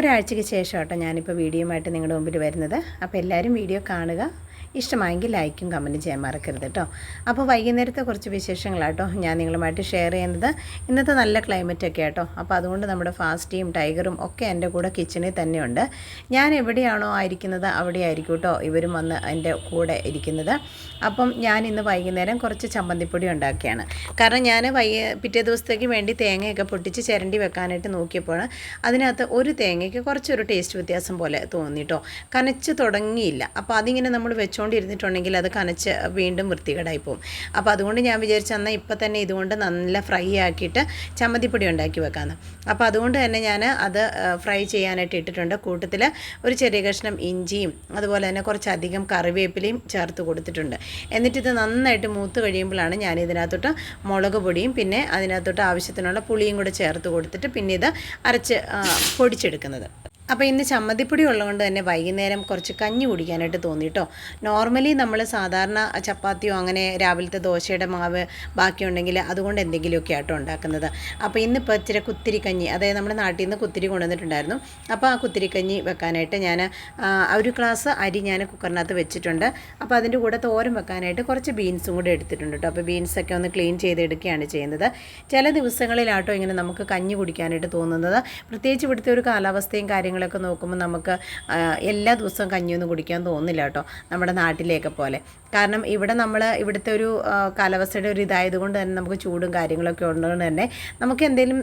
ഒരാഴ്ചയ്ക്ക് ശേഷം കേട്ടോ ഞാനിപ്പോൾ വീഡിയോയുമായിട്ട് നിങ്ങളുടെ മുമ്പിൽ വരുന്നത്. അപ്പോൾ എല്ലാവരും വീഡിയോ കാണുക. ഇഷ്ടമായെങ്കിൽ ലൈക്കും കമന്റും ചെയ്യാൻ മറക്കരുത് കേട്ടോ. അപ്പോൾ വൈകുന്നേരത്തെ കുറച്ച് വിശേഷങ്ങളാട്ടോ ഞാൻ നിങ്ങളുമായിട്ട് ഷെയർ ചെയ്യുന്നത്. ഇന്നത്തെ നല്ല ക്ലൈമറ്റ് ഒക്കെ ആട്ടോ. അപ്പോൾ അതുകൊണ്ട് നമ്മുടെ ഫാസ്റ്റിയും ടൈഗറും ഒക്കെ എന്റെ കൂടെ കിച്ചണിൽ തന്നെയുണ്ട്. ഞാൻ എവിടെയാണോ ആയിരിക്കുന്നത് അവിടെ ആയിരിക്കും കേട്ടോ ഇവരും വന്ന് എന്റെ കൂടെ ഇരിക്കുന്നത്. അപ്പം ഞാൻ ഇന്ന് വൈകുന്നേരം കുറച്ച് ചമ്മന്തിപ്പൊടി ഉണ്ടാക്കിയാണ്. കാരണം ഞാൻ വൈ പിറ്റേ ദിവസത്തേക്ക് വേണ്ടി തേങ്ങയൊക്കെ പൊട്ടിച്ച് ചിരണ്ടി വെക്കാനായിട്ട് നോക്കിയപ്പോൾ അതിനകത്ത് ഒരു തേങ്ങയ്ക്ക് കുറച്ചൊരു ടേസ്റ്റ് വ്യത്യാസം പോലെ തോന്നിട്ടോ. കനച്ച് തുടങ്ങിയില്ല. അപ്പോൾ അതിങ്ങനെ നമ്മൾ വെച്ചുകൊണ്ടിരുന്നിട്ടുണ്ടെങ്കിൽ അത് കനച്ച് വീണ്ടും വൃത്തികേടായി പോകും അപ്പോൾ അതുകൊണ്ട് ഞാൻ വിചാരിച്ചു എന്നാൽ ഇപ്പം തന്നെ ഇതുകൊണ്ട് നല്ല ഫ്രൈ ആക്കിയിട്ട് ചമ്മന്തിപ്പൊടി ഉണ്ടാക്കി വെക്കാമെന്ന് അപ്പോൾ അതുകൊണ്ട് തന്നെ ഞാൻ അത് ഫ്രൈ ചെയ്യാനായിട്ട് ഇട്ടിട്ടുണ്ട്. കൂട്ടത്തിൽ ഒരു ചെറിയ കഷ്ണം ഇഞ്ചിയും അതുപോലെ തന്നെ കുറച്ചധികം കറിവേപ്പിലയും ചേർത്ത് കൊടുത്തിട്ടുണ്ട്. എന്നിട്ട് ഇത് നന്നായിട്ട് മൂത്ത് കഴിയുമ്പോഴാണ് ഞാൻ ഇതിനകത്തോട്ട് മുളക് പൊടിയും പിന്നെ അതിനകത്തോട്ട് ആവശ്യത്തിനുള്ള പുളിയും കൂടെ ചേർത്ത് കൊടുത്തിട്ട് പിന്നെ ഇത് അരച്ച് പൊടിച്ചെടുക്കുന്നത്. അപ്പോൾ ഇന്ന് ചമ്മന്തിപ്പൊടി ഉള്ളതുകൊണ്ട് തന്നെ വൈകുന്നേരം കുറച്ച് കഞ്ഞി കുടിക്കാനായിട്ട് തോന്നി കേട്ടോ നോർമലി നമ്മൾ സാധാരണ ചപ്പാത്തിയോ അങ്ങനെ രാവിലത്തെ ദോശയുടെ മാവ് ബാക്കിയുണ്ടെങ്കിൽ അതുകൊണ്ട് എന്തെങ്കിലുമൊക്കെ ആട്ടോ ഉണ്ടാക്കുന്നത്. അപ്പോൾ ഇന്നിപ്പോൾ ഇച്ചിരി കുത്തിരി കഞ്ഞി അതായത് നമ്മുടെ നാട്ടിൽ നിന്ന് കുത്തിരി കൊണ്ടുവന്നിട്ടുണ്ടായിരുന്നു. അപ്പോൾ ആ കുത്തിരി കഞ്ഞി വെക്കാനായിട്ട് ഞാൻ ഒരു ഗ്ലാസ് അരി ഞാൻ കുക്കറിനകത്ത് വെച്ചിട്ടുണ്ട്. അപ്പോൾ അതിന്റെ കൂടെ തോരൻ വെക്കാനായിട്ട് കുറച്ച് ബീൻസും കൂടെ എടുത്തിട്ടുണ്ട് കേട്ടോ അപ്പോൾ ബീൻസൊക്കെ ഒന്ന് ക്ലീൻ ചെയ്തെടുക്കുകയാണ് ചെയ്യുന്നത്. ചില ദിവസങ്ങളിലാട്ടോ ഇങ്ങനെ നമുക്ക് കഞ്ഞി കുടിക്കാനായിട്ട് തോന്നുന്നത്. പ്രത്യേകിച്ച് ഇവിടുത്തെ ഒരു കാലാവസ്ഥയും കാര്യങ്ങളൊക്കെ നോക്കുമ്പോൾ നമുക്ക് എല്ലാ ദിവസവും കഞ്ഞിയൊന്നും കുടിക്കാൻ തോന്നില്ല കേട്ടോ നമ്മുടെ നാട്ടിലേക്ക് പോലെ. കാരണം ഇവിടെ നമ്മൾ ഇവിടുത്തെ ഒരു കാലാവസ്ഥയുടെ ഒരു ഇതായതുകൊണ്ട് തന്നെ നമുക്ക് ചൂടും കാര്യങ്ങളൊക്കെ ഉള്ളതുകൊണ്ട് തന്നെ നമുക്ക് എന്തെങ്കിലും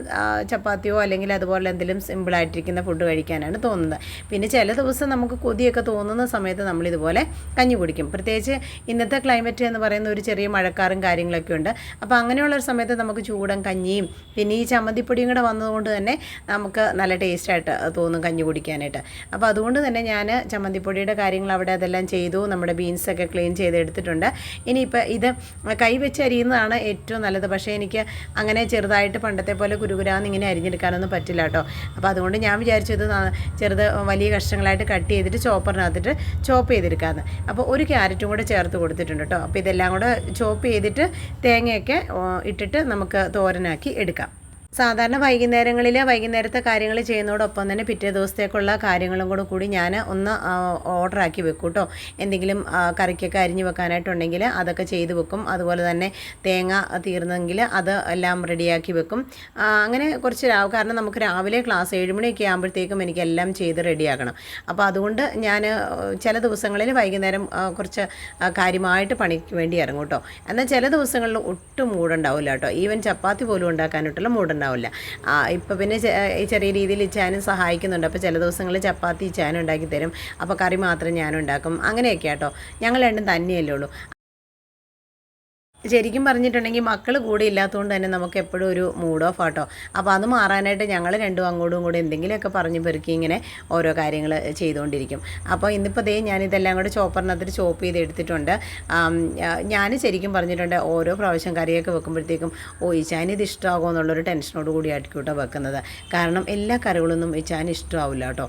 ചപ്പാത്തിയോ അല്ലെങ്കിൽ അതുപോലെ എന്തെങ്കിലും സിമ്പിളായിട്ടിരിക്കുന്ന ഫുഡ് കഴിക്കാനാണ് തോന്നുന്നത്. പിന്നെ ചില ദിവസം നമുക്ക് കൊതിയൊക്കെ തോന്നുന്ന സമയത്ത് നമ്മൾ ഇതുപോലെ കഞ്ഞി കുടിക്കും. പ്രത്യേകിച്ച് ഇന്നത്തെ ക്ലൈമറ്റ് എന്ന് പറയുന്ന ഒരു ചെറിയ മഴക്കാറും കാര്യങ്ങളൊക്കെ ഉണ്ട്. അപ്പോൾ അങ്ങനെയുള്ള ഒരു സമയത്ത് നമുക്ക് ചൂടൻ കഞ്ഞിയും പിന്നെ ഈ ചമ്മന്തിപ്പൊടിയും കൂടെ വന്നതുകൊണ്ട് തന്നെ നമുക്ക് നല്ല ടേസ്റ്റായിട്ട് തോന്നും കഞ്ഞി കുടിക്കാനായിട്ട്. അപ്പോൾ അതുകൊണ്ട് തന്നെ ഞാൻ ചമ്മന്തിപ്പൊടിയുടെ കാര്യങ്ങൾ അവിടെ അതെല്ലാം ചെയ്തു. നമ്മുടെ ബീൻസൊക്കെ ക്ലീൻ ചെയ്തെടുത്തിട്ടുണ്ട്. ഇനിയിപ്പോൾ ഇത് കൈ വെച്ച് അരിയുന്നതാണ് ഏറ്റവും നല്ലത്. പക്ഷേ എനിക്ക് അങ്ങനെ ചെറുതായിട്ട് പണ്ടത്തെ പോലെ കുരുകുരാന്ന് ഇങ്ങനെ അരിഞ്ഞെടുക്കാനൊന്നും പറ്റില്ല കേട്ടോ. അപ്പോൾ അതുകൊണ്ട് ഞാൻ വിചാരിച്ചു ഇത് ചെറുത് വലിയ കഷ്ണങ്ങളായിട്ട് കട്ട് ചെയ്തിട്ട് ചോപ്പറിനകത്തിട്ട് ചോപ്പ് ചെയ്തെടുക്കാമെന്ന് അപ്പോൾ ഒരു ക്യാരറ്റും കൂടെ ചേർത്ത് കൊടുത്തിട്ടുണ്ട് കേട്ടോ. അപ്പോൾ ഇതെല്ലാം കൂടെ ചോപ്പ് ചെയ്തിട്ട് തേങ്ങയൊക്കെ ഇട്ടിട്ട് നമുക്ക് തോരനാക്കി എടുക്കാം. സാധാരണ വൈകുന്നേരങ്ങളിൽ വൈകുന്നേരത്തെ കാര്യങ്ങൾ ചെയ്യുന്നതോടൊപ്പം തന്നെ പിറ്റേ ദിവസത്തേക്കുള്ള കാര്യങ്ങളും കൂടെ കൂടി ഞാൻ ഒന്ന് ഓർഡർ ആക്കി വെക്കും കേട്ടോ എന്തെങ്കിലും കറിക്കൊക്കെ അരിഞ്ഞ് വെക്കാനായിട്ടുണ്ടെങ്കിൽ അതൊക്കെ ചെയ്ത് വെക്കും. അതുപോലെ തന്നെ തേങ്ങ തീർന്നെങ്കിൽ അത് എല്ലാം റെഡിയാക്കി വെക്കും. അങ്ങനെ കുറച്ച് രാവ് കാരണം നമുക്ക് രാവിലെ ക്ലാസ് ഏഴ് മണിയൊക്കെ ആകുമ്പോഴത്തേക്കും എനിക്ക് എല്ലാം ചെയ്ത് റെഡിയാക്കണം അപ്പോൾ അതുകൊണ്ട് ഞാൻ ചില ദിവസങ്ങളിൽ വൈകുന്നേരം കുറച്ച് കാര്യമായിട്ട് പണിക്ക് വേണ്ടി ഇറങ്ങും കേട്ടോ. എന്നാൽ ചില ദിവസങ്ങളിൽ ഒട്ടും മൂടുണ്ടാവില്ല കേട്ടോ. ഈവൻ ചപ്പാത്തി പോലും ഉണ്ടാക്കാനായിട്ടുള്ള മൂടുണ്ടാവില്ല ഇപ്പോൾ പിന്നെ ഈ ചെറിയ രീതിയിൽ ഇച്ചാനും സഹായിക്കുന്നുണ്ട്. അപ്പോൾ ചില ദിവസങ്ങളിൽ ചപ്പാത്തി ഇച്ചാനും ഉണ്ടാക്കി തരും. അപ്പോൾ കറി മാത്രം ഞാനും ഉണ്ടാക്കും. അങ്ങനെയൊക്കെ കേട്ടോ ഞങ്ങൾ രണ്ടും തന്നെയല്ലേ ഉള്ളൂ. ശരിക്കും പറഞ്ഞിട്ടുണ്ടെങ്കിൽ മക്കൾ കൂടെ ഇല്ലാത്തതുകൊണ്ട് തന്നെ നമുക്ക് എപ്പോഴും ഒരു മൂഡ് ഓഫ് ആട്ടോ. അപ്പോൾ അത് മാറാനായിട്ട് ഞങ്ങൾ രണ്ടും അങ്ങോട്ടും കൂടെ എന്തെങ്കിലുമൊക്കെ പറഞ്ഞ് പെറുക്കി ഇങ്ങനെ ഓരോ കാര്യങ്ങൾ ചെയ്തുകൊണ്ടിരിക്കും. അപ്പോൾ ഇന്നിപ്പോൾ ദേ ഞാനിതെല്ലാം കൂടെ ചോപ്പറിനകത്ത് ചോപ്പ് ചെയ്ത് എടുത്തിട്ടുണ്ട്. ഞാൻ ശരിക്കും പറഞ്ഞിട്ടുണ്ട് ഓരോ പ്രാവശ്യം കറിയൊക്കെ വെക്കുമ്പോഴത്തേക്കും ഓ ഇച്ചാൻ ഇത് ഇഷ്ടമാകുമോ എന്നുള്ളൊരു ടെൻഷനോട് കൂടി ആട്ടിക്കൂട്ടോ കേട്ടോ വെക്കുന്നത്. കാരണം എല്ലാ കറികളൊന്നും ഇച്ചാൻ ഇഷ്ടമാവില്ല കേട്ടോ.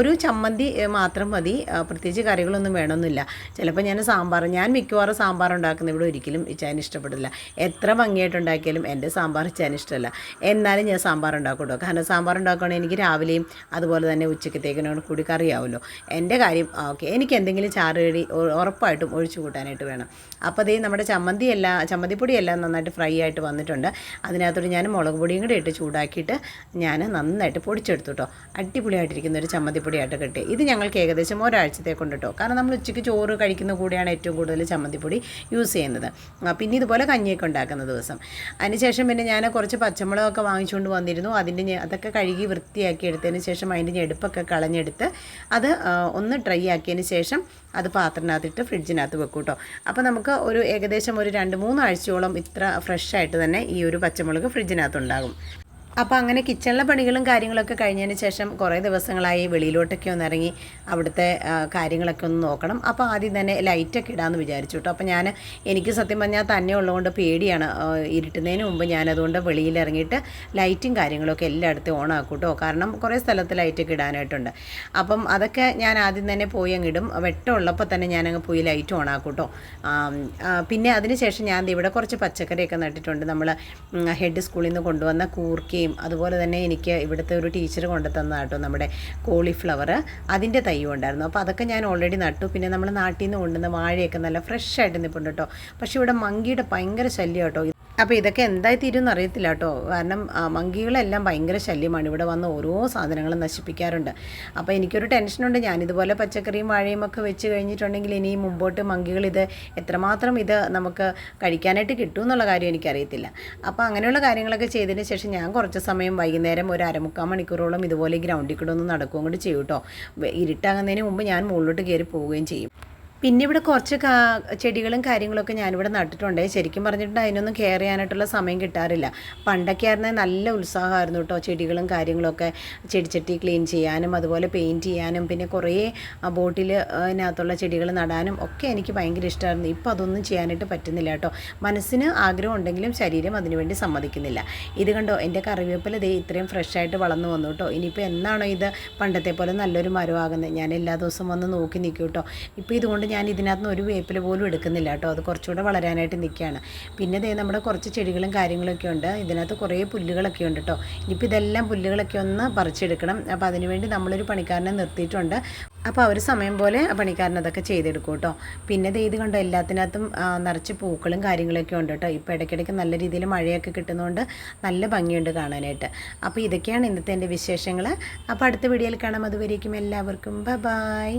ഒരു ചമ്മന്തി മാത്രം മതി. പ്രത്യേകിച്ച് കറികളൊന്നും വേണമെന്നില്ല ചിലപ്പോൾ ഞാൻ സാമ്പാർ ഞാൻ മിക്കവാറും സാമ്പാർ ഉണ്ടാക്കുന്ന ഇവിടെ ഒരിക്കലും ഇച്ചാൻ ഇഷ്ടപ്പെടില്ല. എത്ര ഭംഗിയായിട്ട് ഉണ്ടാക്കിയാലും എന്റെ സാമ്പാർ ഇച്ചാൻ ഇഷ്ടമല്ല. എന്നാലും ഞാൻ സാമ്പാർ ഉണ്ടാക്കും കാരണം സാമ്പാർ ഉണ്ടാക്കുകയാണെങ്കിൽ എനിക്ക് രാവിലെയും അതുപോലെ തന്നെ ഉച്ചക്കത്തേക്കിനോട് കൂടി കറിയാവുമല്ലോ. എന്റെ കാര്യം ഓക്കെ. എനിക്ക് എന്തെങ്കിലും ചാറ് കടി ഉ- ഉറപ്പായിട്ടും ഒഴിച്ചു കൂട്ടാനായിട്ട് വേണം. അപ്പോൾ അതേ നമ്മുടെ ചമ്മന്തി എല്ലാം ചമ്മന്തിപ്പൊടി എല്ലാം നന്നായിട്ട് ഫ്രൈ ആയിട്ട് വന്നിട്ടുണ്ട്. അതിനകത്തോട്ട് ഞാൻ മുളക് പൊടിയും കൂടി ഇട്ട് ചൂടാക്കിയിട്ട് ഞാൻ നന്നായിട്ട് പൊടിച്ചെടുത്തു കേട്ടോ അടിപൊളിയായിട്ടിരിക്കുന്ന ഒരു ചമ്മന്തിപ്പൊടിയായിട്ട് കിട്ടി. ഇത് ഞങ്ങൾക്ക് ഏകദേശം ഒരാഴ്ചത്തേക്കുണ്ട് കേട്ടോ കാരണം നമ്മൾ ഉച്ചയ്ക്ക് ചോറ് കഴിക്കുന്ന കൂടെയാണ് ഏറ്റവും കൂടുതൽ ചമ്മന്തിപ്പൊടി യൂസ് ചെയ്യുന്നത്. പിന്നെ ഇതുപോലെ കഞ്ഞിയൊക്കെ ഉണ്ടാക്കുന്ന ദിവസം. അതിനുശേഷം പിന്നെ ഞാൻ കുറച്ച് പച്ചമുളകൊക്കെ വാങ്ങിച്ചുകൊണ്ട് വന്നിരുന്നു. അതിന്റെ അതൊക്കെ കഴുകി വൃത്തിയാക്കി എടുത്തതിന് ശേഷം അതിന്റെ ഞെടുപ്പൊക്കെ കളഞ്ഞെടുത്ത് അത് ഒന്ന് ഡ്രൈ ആക്കിയതിന് ശേഷം അത് പാത്രത്തിനകത്തിട്ട് ഫ്രിഡ്ജിനകത്ത് വെക്കും കേട്ടോ അപ്പോൾ നമുക്ക് ഒരു ഏകദേശം ഒരു രണ്ട് മൂന്ന് ആഴ്ചയോളം ഇത്ര ഫ്രഷ് ആയിട്ട് തന്നെ ഈ ഒരു പച്ചമുളക് ഫ്രിഡ്ജിനകത്തുണ്ടാകും. അപ്പോൾ അങ്ങനെ കിച്ചണിലെ പണികളും കാര്യങ്ങളൊക്കെ കഴിഞ്ഞതിന് ശേഷം കുറേ ദിവസങ്ങളായി വെളിയിലോട്ടൊക്കെ ഒന്ന് ഇറങ്ങി അവിടുത്തെ കാര്യങ്ങളൊക്കെ ഒന്ന് നോക്കണം. അപ്പോൾ ആദ്യം തന്നെ ലൈറ്റൊക്കെ ഇടാമെന്ന് വിചാരിച്ചു കേട്ടോ. അപ്പോൾ ഞാൻ എനിക്ക് സത്യം പറഞ്ഞാൽ തന്നെ ഉള്ളതുകൊണ്ട് പേടിയാണ്. ഇരുട്ടുന്നതിന് മുമ്പ് ഞാനതുകൊണ്ട് വെളിയിൽ ഇറങ്ങിയിട്ട് ലൈറ്റും കാര്യങ്ങളൊക്കെ എല്ലായിടത്തും ഓൺ ആക്കും കേട്ടോ. കാരണം കുറേ സ്ഥലത്ത് ലൈറ്റൊക്കെ ഇടാനായിട്ടുണ്ട്. അപ്പം അതൊക്കെ ഞാൻ ആദ്യം തന്നെ പോയി അങ്ങ് ഇടും. വെട്ടമുള്ളപ്പോൾ തന്നെ ഞാനങ്ങ് പോയി ലൈറ്റ് ഓൺ ആക്കും കേട്ടോ. പിന്നെ അതിന് ശേഷം ഞാൻ ഇവിടെ കുറച്ച് പച്ചക്കറിയൊക്കെ നട്ടിട്ടുണ്ട്. നമ്മൾ ഹെഡ് സ്കൂളിൽ നിന്ന് കൊണ്ടുവന്ന കൂർക്കയും ചീരയും അതുപോലെ തന്നെ എനിക്ക് ഇവിടുത്തെ ഒരു ടീച്ചർ കൊണ്ടു തന്നതാട്ടോ നമ്മുടെ കോളിഫ്ലവർ അതിന്റെ തൈയും ഉണ്ടായിരുന്നു. അപ്പോൾ അതൊക്കെ ഞാൻ ഓൾറെഡി നട്ടു. പിന്നെ നമ്മൾ നാട്ടിൽ നിന്ന് കൊണ്ടുവന്ന വാഴയൊക്കെ നല്ല ഫ്രഷ് ആയിട്ട് നിൽപ്പുണ്ട് കേട്ടോ. പക്ഷേ ഇവിടെ മങ്കിയുടെ ഭയങ്കര ശല്യം കേട്ടോ. അപ്പോൾ ഇതൊക്കെ എന്തായി തീരുമെന്ന് അറിയത്തില്ല കേട്ടോ. കാരണം മങ്കികളെല്ലാം ഭയങ്കര ശല്യമാണ്. ഇവിടെ വന്ന് ഓരോ സാധനങ്ങളും നശിപ്പിക്കാറുണ്ട്. അപ്പോൾ എനിക്കൊരു ടെൻഷനുണ്ട്. ഞാനിതുപോലെ പച്ചക്കറിയും വാഴയും ഒക്കെ വെച്ച് കഴിഞ്ഞിട്ടുണ്ടെങ്കിൽ ഇനി മുമ്പോട്ട് മങ്കികൾ ഇത് എത്രമാത്രം ഇത് നമുക്ക് കഴിക്കാനായിട്ട് കിട്ടും എന്നുള്ള കാര്യം എനിക്കറിയത്തില്ല. അപ്പോൾ അങ്ങനെയുള്ള കാര്യങ്ങളൊക്കെ ചെയ്തതിന് ശേഷം ഞാൻ കുറച്ച് സമയം വൈകുന്നേരം ഒരു അരമുക്കാൽ മണിക്കൂറോളം ഇതുപോലെ ഗ്രൗണ്ടിൽ കൂടെ ഒന്ന് നടക്കുകയും കൂടി ചെയ്യും കേട്ടോ. ഇരുട്ടാകുന്നതിന് മുമ്പ് ഞാൻ മുകളിലോട്ട് കയറി പോവുകയും ചെയ്യും. പിന്നെ ഇവിടെ കുറച്ച് കാ ചെടികളും കാര്യങ്ങളൊക്കെ ഞാനിവിടെ നട്ടിട്ടുണ്ട്. ശരിക്കും പറഞ്ഞിട്ട് അതിനൊന്നും കെയർ ചെയ്യാനായിട്ടുള്ള സമയം കിട്ടാറില്ല. പണ്ടൊക്കെ ആയിരുന്നെ നല്ല ഉത്സാഹമായിരുന്നു കേട്ടോ ചെടികളും കാര്യങ്ങളൊക്കെ ചെടിച്ചട്ടി ക്ലീൻ ചെയ്യാനും അതുപോലെ പെയിന്റ് ചെയ്യാനും പിന്നെ കുറേ ബോട്ടിൽ അതിനകത്തുള്ള ചെടികൾ നടാനും ഒക്കെ എനിക്ക് ഭയങ്കര ഇഷ്ടമായിരുന്നു ഇപ്പോൾ അതൊന്നും ചെയ്യാനായിട്ട് പറ്റുന്നില്ല കേട്ടോ മനസ്സിന് ആഗ്രഹം ഉണ്ടെങ്കിലും ശരീരം അതിനുവേണ്ടി സമ്മതിക്കുന്നില്ല. ഇത് കണ്ടോ എന്റെ കറിവേപ്പില ദേ ഇത്രയും ഫ്രഷായിട്ട് വളർന്നു വന്നു കേട്ടോ ഇനിയിപ്പോൾ എന്നാണോ ഇത്? പണ്ടത്തെ പോലെ നല്ലൊരു മരമാകുന്നത്. ഞാൻ എല്ലാ ദിവസവും വന്ന് നോക്കി നിൽക്കും കേട്ടോ ഇപ്പോൾ ഇതുകൊണ്ട് ഞാൻ ഇതിനകത്ത് ഒരു വേപ്പിൽ പോലും എടുക്കുന്നില്ല കേട്ടോ. അത് കുറച്ചുകൂടെ വളരാനായിട്ട് നിൽക്കുകയാണ്. പിന്നെ ദേ നമ്മുടെ കുറച്ച് ചെടികളും കാര്യങ്ങളൊക്കെ ഉണ്ട്. ഇതിനകത്ത് കുറേ പുല്ലുകളൊക്കെ ഉണ്ട് കേട്ടോ. ഇനിയിപ്പോൾ ഇതെല്ലാം പുല്ലുകളൊക്കെ ഒന്ന് പറിച്ചെടുക്കണം. അപ്പോൾ അതിനുവേണ്ടി നമ്മളൊരു പണിക്കാരനെ നിർത്തിയിട്ടുണ്ട്. അപ്പോൾ അവർ സമയം പോലെ അതൊക്കെ ചെയ്തെടുക്കും കേട്ടോ. പിന്നെ ഇത് കണ്ടോ എല്ലാത്തിനകത്തും നിറച്ച് പൂക്കളും കാര്യങ്ങളൊക്കെ ഉണ്ട് കേട്ടോ. ഇപ്പോൾ ഇടയ്ക്കിടയ്ക്ക് നല്ല രീതിയിൽ മഴയൊക്കെ കിട്ടുന്നതുകൊണ്ട് നല്ല ഭംഗിയുണ്ട് കാണാനായിട്ട്. അപ്പോൾ ഇതൊക്കെയാണ് ഇന്നത്തെ എന്റെ വിശേഷങ്ങൾ അപ്പോൾ അടുത്ത വീഡിയോയിൽ കാണാം. അതുവരേക്കും എല്ലാവർക്കും. ബ ബായ്